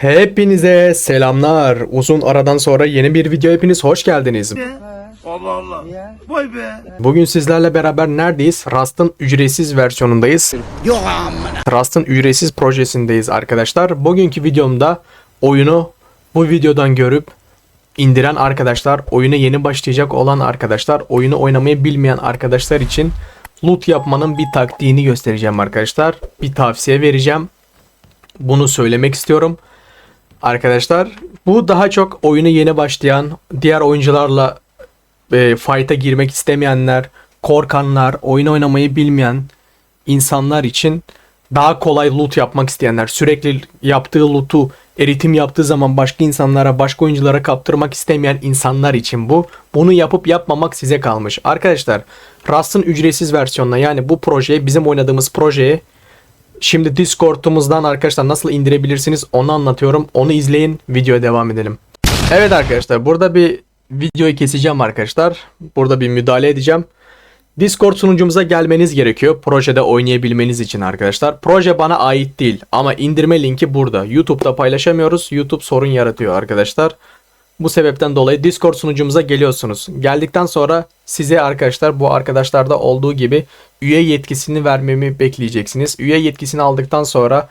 Hepinize selamlar. Uzun aradan sonra yeni bir video hepiniz hoş geldiniz. Allah Allah. Vay be. Bugün sizlerle beraber neredeyiz? Rust'ın ücretsiz versiyonundayız. Rust'ın ücretsiz projesindeyiz arkadaşlar. Bugünkü videomda oyunu bu videodan görüp indiren arkadaşlar, oyuna yeni başlayacak olan arkadaşlar, oyunu oynamayı bilmeyen arkadaşlar için loot yapmanın bir taktiğini göstereceğim arkadaşlar. Bir tavsiye vereceğim. Bunu söylemek istiyorum. Arkadaşlar bu daha çok oyunu yeni başlayan, diğer oyuncularla e, fight'a girmek istemeyenler, korkanlar, oyun oynamayı bilmeyen insanlar için daha kolay loot yapmak isteyenler, sürekli yaptığı loot'u eritim yaptığı zaman başka insanlara, başka oyunculara kaptırmak istemeyen insanlar için bu. Bunu yapıp yapmamak size kalmış. Arkadaşlar Rust'ın ücretsiz versiyonuna yani bu projeye, bizim oynadığımız projeye Şimdi Discord'umuzdan arkadaşlar nasıl indirebilirsiniz onu anlatıyorum. Onu izleyin. Videoya devam edelim. Evet arkadaşlar burada bir videoyu keseceğim arkadaşlar. Burada bir müdahale edeceğim. Discord sunucumuza gelmeniz gerekiyor. Projede oynayabilmeniz için arkadaşlar. Proje bana ait değil ama indirme linki burada. YouTube'da paylaşamıyoruz. YouTube sorun yaratıyor arkadaşlar. Bu sebepten dolayı Discord sunucumuza geliyorsunuz. Geldikten sonra size arkadaşlar bu arkadaşlarda olduğu gibi üye yetkisini vermemi bekleyeceksiniz. Üye yetkisini aldıktan sonra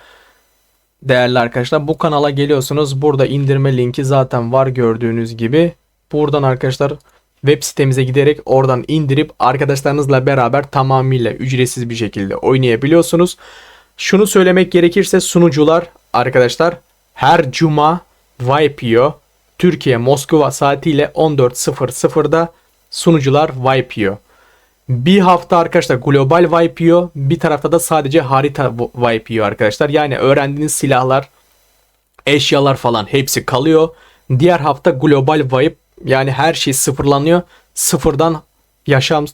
değerli arkadaşlar bu kanala geliyorsunuz. Burada indirme linki zaten var gördüğünüz gibi. Buradan arkadaşlar web sitemize giderek oradan indirip arkadaşlarınızla beraber tamamıyla ücretsiz bir şekilde oynayabiliyorsunuz. Şunu söylemek gerekirse sunucular arkadaşlar her cuma YPO Türkiye Moskova saatiyle 14.00'da sunucular YPO. Bir hafta arkadaşlar global YPO, bir tarafta da sadece harita YPO arkadaşlar. Yani öğrendiğiniz silahlar, eşyalar falan hepsi kalıyor. Diğer hafta global wipe yani her şey sıfırlanıyor. Sıfırdan yaşam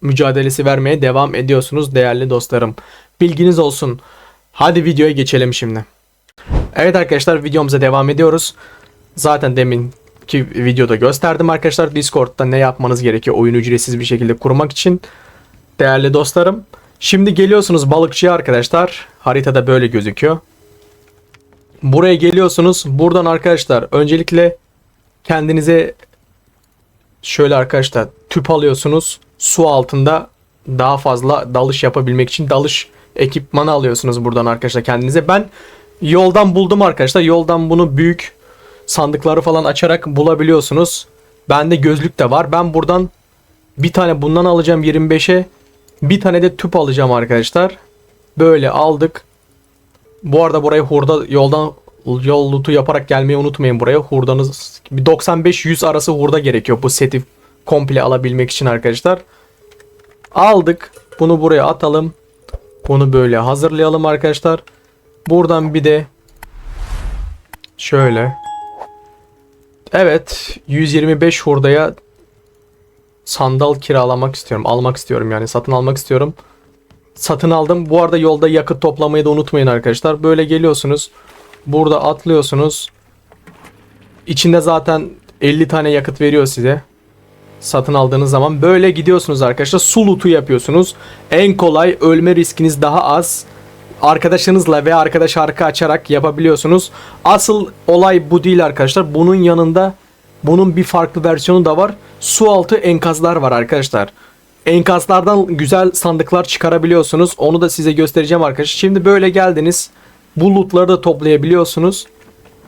mücadelesi vermeye devam ediyorsunuz değerli dostlarım. Bilginiz olsun. Hadi videoya geçelim şimdi. Evet arkadaşlar videomuza devam ediyoruz. Zaten demin ki videoda gösterdim arkadaşlar. Discord'da ne yapmanız gerekiyor oyunu ücretsiz bir şekilde kurmak için. Değerli dostlarım. Şimdi geliyorsunuz balıkçıya arkadaşlar. Haritada böyle gözüküyor. Buraya geliyorsunuz. Buradan arkadaşlar öncelikle kendinize şöyle arkadaşlar tüp alıyorsunuz. Su altında daha fazla dalış yapabilmek için dalış ekipmanı alıyorsunuz buradan arkadaşlar kendinize. Ben yoldan buldum arkadaşlar. Yoldan bunu büyük sandıkları falan açarak bulabiliyorsunuz. Bende gözlük de var. Ben buradan bir tane bundan alacağım 25'e. Bir tane de tüp alacağım arkadaşlar. Böyle aldık. Bu arada buraya hurda yoldan yol lootu yaparak gelmeyi unutmayın buraya. Hurdanız bir 95-100 arası hurda gerekiyor bu seti komple alabilmek için arkadaşlar. Aldık. Bunu buraya atalım. Bunu böyle hazırlayalım arkadaşlar. Buradan bir de şöyle Evet 125 hurdaya sandal kiralamak istiyorum. Almak istiyorum yani satın almak istiyorum. Satın aldım. Bu arada yolda yakıt toplamayı da unutmayın arkadaşlar. Böyle geliyorsunuz. Burada atlıyorsunuz. İçinde zaten 50 tane yakıt veriyor size. Satın aldığınız zaman böyle gidiyorsunuz arkadaşlar. Su lootu yapıyorsunuz. En kolay ölme riskiniz daha az arkadaşınızla ve arkadaş arka açarak yapabiliyorsunuz. Asıl olay bu değil arkadaşlar. Bunun yanında bunun bir farklı versiyonu da var. Su altı enkazlar var arkadaşlar. Enkazlardan güzel sandıklar çıkarabiliyorsunuz. Onu da size göstereceğim arkadaşlar. Şimdi böyle geldiniz. Bu lootları da toplayabiliyorsunuz.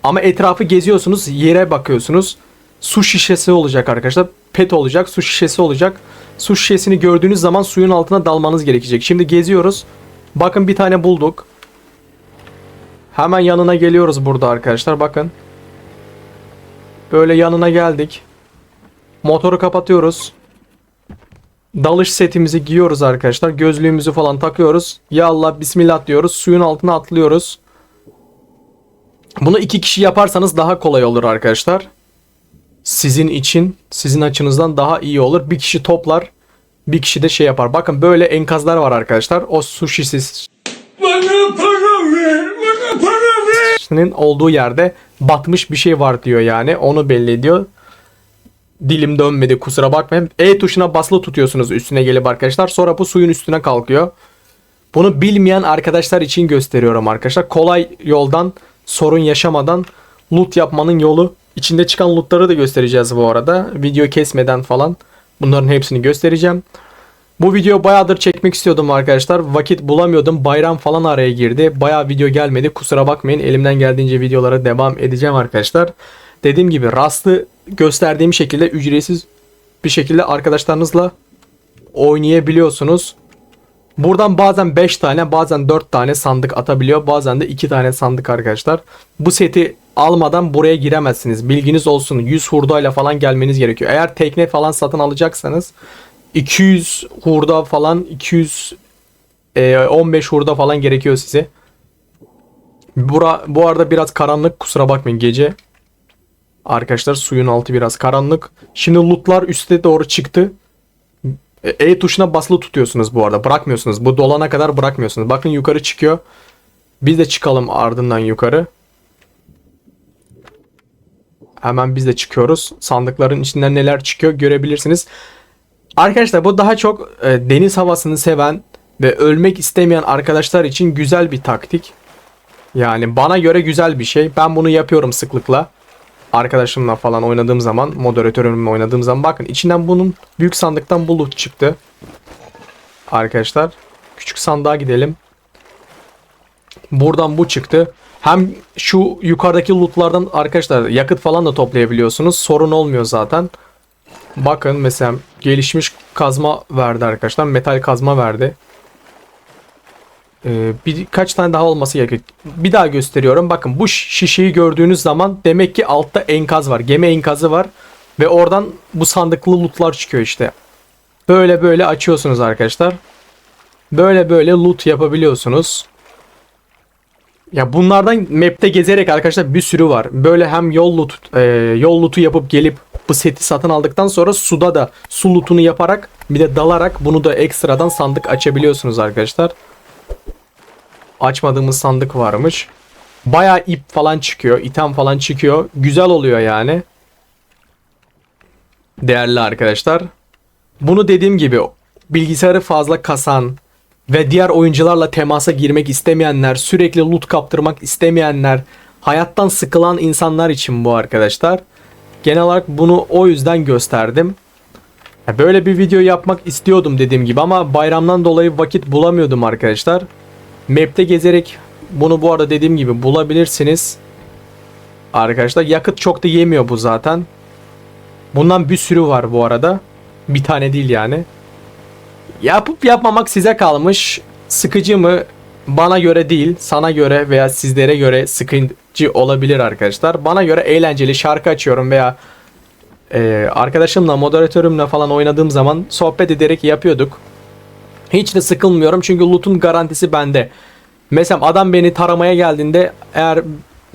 Ama etrafı geziyorsunuz. Yere bakıyorsunuz. Su şişesi olacak arkadaşlar. Pet olacak. Su şişesi olacak. Su şişesini gördüğünüz zaman suyun altına dalmanız gerekecek. Şimdi geziyoruz. Bakın bir tane bulduk. Hemen yanına geliyoruz burada arkadaşlar. Bakın. Böyle yanına geldik. Motoru kapatıyoruz. Dalış setimizi giyiyoruz arkadaşlar. Gözlüğümüzü falan takıyoruz. Ya Allah bismillah diyoruz. Suyun altına atlıyoruz. Bunu iki kişi yaparsanız daha kolay olur arkadaşlar. Sizin için, sizin açınızdan daha iyi olur. Bir kişi toplar, bir kişi de şey yapar. Bakın böyle enkazlar var arkadaşlar. O su şişesi Bana para ver. Bana para ver. olduğu yerde batmış bir şey var diyor yani. Onu belli ediyor. Dilim dönmedi kusura bakmayın. E tuşuna basılı tutuyorsunuz üstüne gelip arkadaşlar. Sonra bu suyun üstüne kalkıyor. Bunu bilmeyen arkadaşlar için gösteriyorum arkadaşlar. Kolay yoldan sorun yaşamadan loot yapmanın yolu. İçinde çıkan lootları da göstereceğiz bu arada. Video kesmeden falan. Bunların hepsini göstereceğim. Bu video bayağıdır çekmek istiyordum arkadaşlar. Vakit bulamıyordum. Bayram falan araya girdi. Bayağı video gelmedi. Kusura bakmayın. Elimden geldiğince videolara devam edeceğim arkadaşlar. Dediğim gibi Rust'ı gösterdiğim şekilde ücretsiz bir şekilde arkadaşlarınızla oynayabiliyorsunuz. Buradan bazen 5 tane bazen 4 tane sandık atabiliyor. Bazen de 2 tane sandık arkadaşlar. Bu seti almadan buraya giremezsiniz. Bilginiz olsun. 100 hurdayla falan gelmeniz gerekiyor. Eğer tekne falan satın alacaksanız 200 hurda falan 200 e, 15 hurda falan gerekiyor size. Bura, bu arada biraz karanlık kusura bakmayın gece. Arkadaşlar suyun altı biraz karanlık. Şimdi lootlar üste doğru çıktı. E E tuşuna basılı tutuyorsunuz bu arada. Bırakmıyorsunuz. Bu dolana kadar bırakmıyorsunuz. Bakın yukarı çıkıyor. Biz de çıkalım ardından yukarı. Hemen biz de çıkıyoruz. Sandıkların içinden neler çıkıyor görebilirsiniz. Arkadaşlar bu daha çok e, deniz havasını seven ve ölmek istemeyen arkadaşlar için güzel bir taktik. Yani bana göre güzel bir şey. Ben bunu yapıyorum sıklıkla. Arkadaşımla falan oynadığım zaman, moderatörümle oynadığım zaman bakın içinden bunun büyük sandıktan bu loot çıktı. Arkadaşlar küçük sandığa gidelim. Buradan bu çıktı. Hem şu yukarıdaki lootlardan arkadaşlar yakıt falan da toplayabiliyorsunuz. Sorun olmuyor zaten. Bakın mesela gelişmiş kazma verdi arkadaşlar. Metal kazma verdi. Ee, birkaç tane daha olması gerekiyor. Bir daha gösteriyorum. Bakın bu şişeyi gördüğünüz zaman demek ki altta enkaz var. Gemi enkazı var. Ve oradan bu sandıklı lootlar çıkıyor işte. Böyle böyle açıyorsunuz arkadaşlar. Böyle böyle loot yapabiliyorsunuz. Ya bunlardan map'te gezerek arkadaşlar bir sürü var. Böyle hem yol loot, e, yol loot'u yapıp gelip bu seti satın aldıktan sonra suda da su loot'unu yaparak bir de dalarak bunu da ekstradan sandık açabiliyorsunuz arkadaşlar. Açmadığımız sandık varmış. Baya ip falan çıkıyor, item falan çıkıyor. Güzel oluyor yani. Değerli arkadaşlar. Bunu dediğim gibi bilgisayarı fazla kasan ve diğer oyuncularla temasa girmek istemeyenler, sürekli loot kaptırmak istemeyenler, hayattan sıkılan insanlar için bu arkadaşlar. Genel olarak bunu o yüzden gösterdim. Böyle bir video yapmak istiyordum dediğim gibi ama bayramdan dolayı vakit bulamıyordum arkadaşlar. Map'te gezerek bunu bu arada dediğim gibi bulabilirsiniz. Arkadaşlar yakıt çok da yemiyor bu zaten. Bundan bir sürü var bu arada. Bir tane değil yani. Yapıp yapmamak size kalmış. Sıkıcı mı? Bana göre değil, sana göre veya sizlere göre sıkıcı olabilir arkadaşlar. Bana göre eğlenceli şarkı açıyorum veya e, arkadaşımla, moderatörümle falan oynadığım zaman sohbet ederek yapıyorduk. Hiç de sıkılmıyorum çünkü loot'un garantisi bende. Mesela adam beni taramaya geldiğinde eğer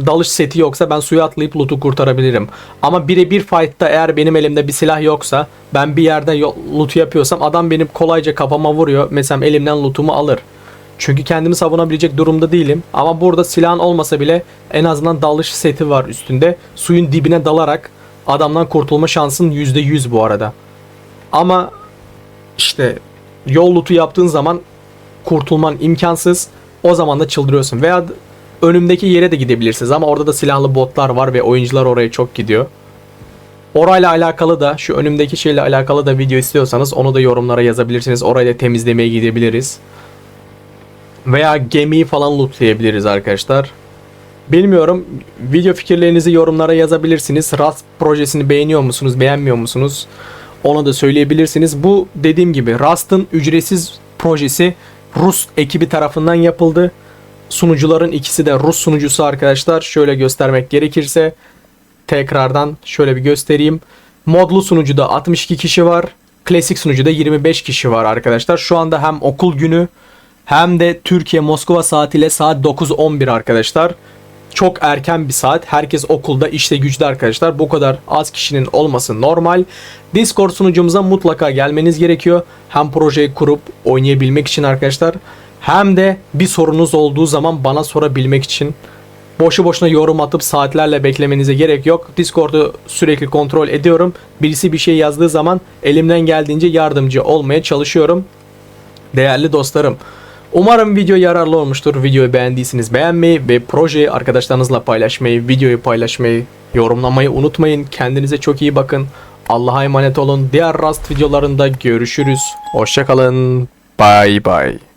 dalış seti yoksa ben suya atlayıp loot'u kurtarabilirim. Ama birebir fight'ta eğer benim elimde bir silah yoksa ben bir yerde yo- loot yapıyorsam adam benim kolayca kafama vuruyor. Mesela elimden loot'umu alır. Çünkü kendimi savunabilecek durumda değilim. Ama burada silahın olmasa bile en azından dalış seti var üstünde. Suyun dibine dalarak adamdan kurtulma şansın %100 bu arada. Ama işte yol loot'u yaptığın zaman kurtulman imkansız. O zaman da çıldırıyorsun. Veya önümdeki yere de gidebilirsiniz ama orada da silahlı botlar var ve oyuncular oraya çok gidiyor. Orayla alakalı da şu önümdeki şeyle alakalı da video istiyorsanız onu da yorumlara yazabilirsiniz. Orayı da temizlemeye gidebiliriz. Veya gemiyi falan lootlayabiliriz arkadaşlar. Bilmiyorum. Video fikirlerinizi yorumlara yazabilirsiniz. Rust projesini beğeniyor musunuz, beğenmiyor musunuz? Onu da söyleyebilirsiniz. Bu dediğim gibi Rust'ın ücretsiz projesi Rus ekibi tarafından yapıldı. Sunucuların ikisi de Rus sunucusu arkadaşlar. Şöyle göstermek gerekirse tekrardan şöyle bir göstereyim. Modlu sunucuda 62 kişi var. Klasik sunucuda 25 kişi var arkadaşlar. Şu anda hem okul günü hem de Türkiye Moskova saatiyle saat 9.11 arkadaşlar. Çok erken bir saat. Herkes okulda işte güçlü arkadaşlar. Bu kadar az kişinin olması normal. Discord sunucumuza mutlaka gelmeniz gerekiyor. Hem projeyi kurup oynayabilmek için arkadaşlar. Hem de bir sorunuz olduğu zaman bana sorabilmek için. Boşu boşuna yorum atıp saatlerle beklemenize gerek yok. Discord'u sürekli kontrol ediyorum. Birisi bir şey yazdığı zaman elimden geldiğince yardımcı olmaya çalışıyorum. Değerli dostlarım. Umarım video yararlı olmuştur. Videoyu beğendiyseniz beğenmeyi ve projeyi arkadaşlarınızla paylaşmayı, videoyu paylaşmayı, yorumlamayı unutmayın. Kendinize çok iyi bakın. Allah'a emanet olun. Diğer Rust videolarında görüşürüz. Hoşçakalın. Bye bye.